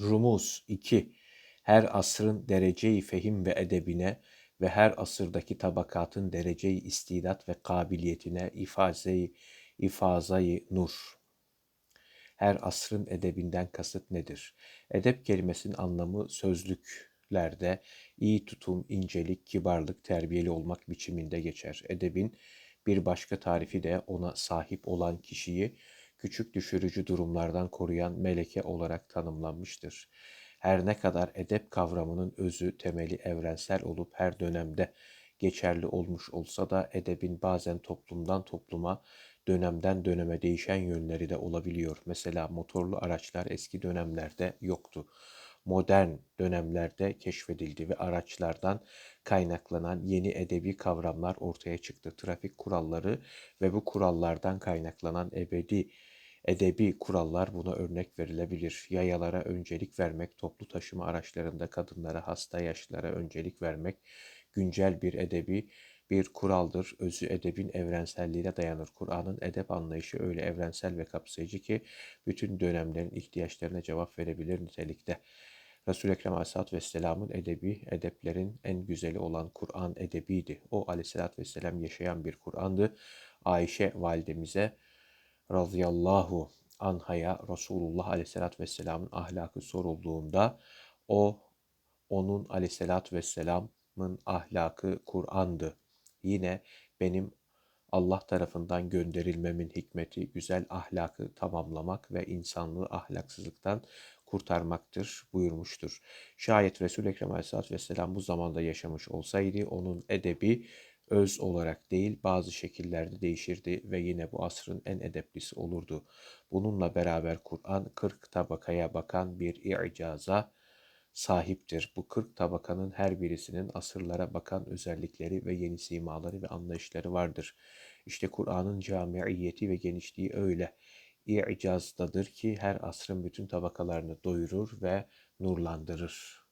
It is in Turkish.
Rumuz 2. Her asrın dereceyi fehim ve edebine ve her asırdaki tabakatın dereceyi istidat ve kabiliyetine ifazeyi ifazayı nur. Her asrın edebinden kasıt nedir? Edep kelimesinin anlamı sözlüklerde iyi tutum, incelik, kibarlık, terbiyeli olmak biçiminde geçer. Edebin bir başka tarifi de ona sahip olan kişiyi küçük düşürücü durumlardan koruyan meleke olarak tanımlanmıştır. Her ne kadar edep kavramının özü, temeli evrensel olup her dönemde geçerli olmuş olsa da edebin bazen toplumdan topluma, dönemden döneme değişen yönleri de olabiliyor. Mesela motorlu araçlar eski dönemlerde yoktu. Modern dönemlerde keşfedildi ve araçlardan kaynaklanan yeni edebi kavramlar ortaya çıktı. Trafik kuralları ve bu kurallardan kaynaklanan ebedi edebi kurallar buna örnek verilebilir. Yayalara öncelik vermek, toplu taşıma araçlarında kadınlara, hasta yaşlılara öncelik vermek güncel bir edebi bir kuraldır. Özü edebin evrenselliğine dayanır. Kur'an'ın edep anlayışı öyle evrensel ve kapsayıcı ki bütün dönemlerin ihtiyaçlarına cevap verebilir nitelikte. Resul-i Ekrem Aleyhisselatü Vesselam'ın edebi, edeplerin en güzeli olan Kur'an edebiydi. O Aleyhisselatü Vesselam yaşayan bir Kur'an'dı. Ayşe validemize radıyallahu anhaya Resulullah Aleyhisselatü Vesselam'ın ahlakı sorulduğunda o onun Aleyhisselatü Vesselam'ın ahlakı Kur'an'dı. Yine benim Allah tarafından gönderilmemin hikmeti güzel ahlakı tamamlamak ve insanlığı ahlaksızlıktan kurtarmaktır buyurmuştur. Şayet Resul-i Ekrem Aleyhisselatü Vesselam bu zamanda yaşamış olsaydı onun edebi öz olarak değil bazı şekillerde değişirdi ve yine bu asrın en edeplisi olurdu. Bununla beraber Kur'an 40 tabakaya bakan bir i'caza sahiptir. Bu 40 tabakanın her birisinin asırlara bakan özellikleri ve yeni simaları ve anlayışları vardır. İşte Kur'an'ın camiiyeti ve genişliği öyle i'cazdadır ki her asrın bütün tabakalarını doyurur ve nurlandırır.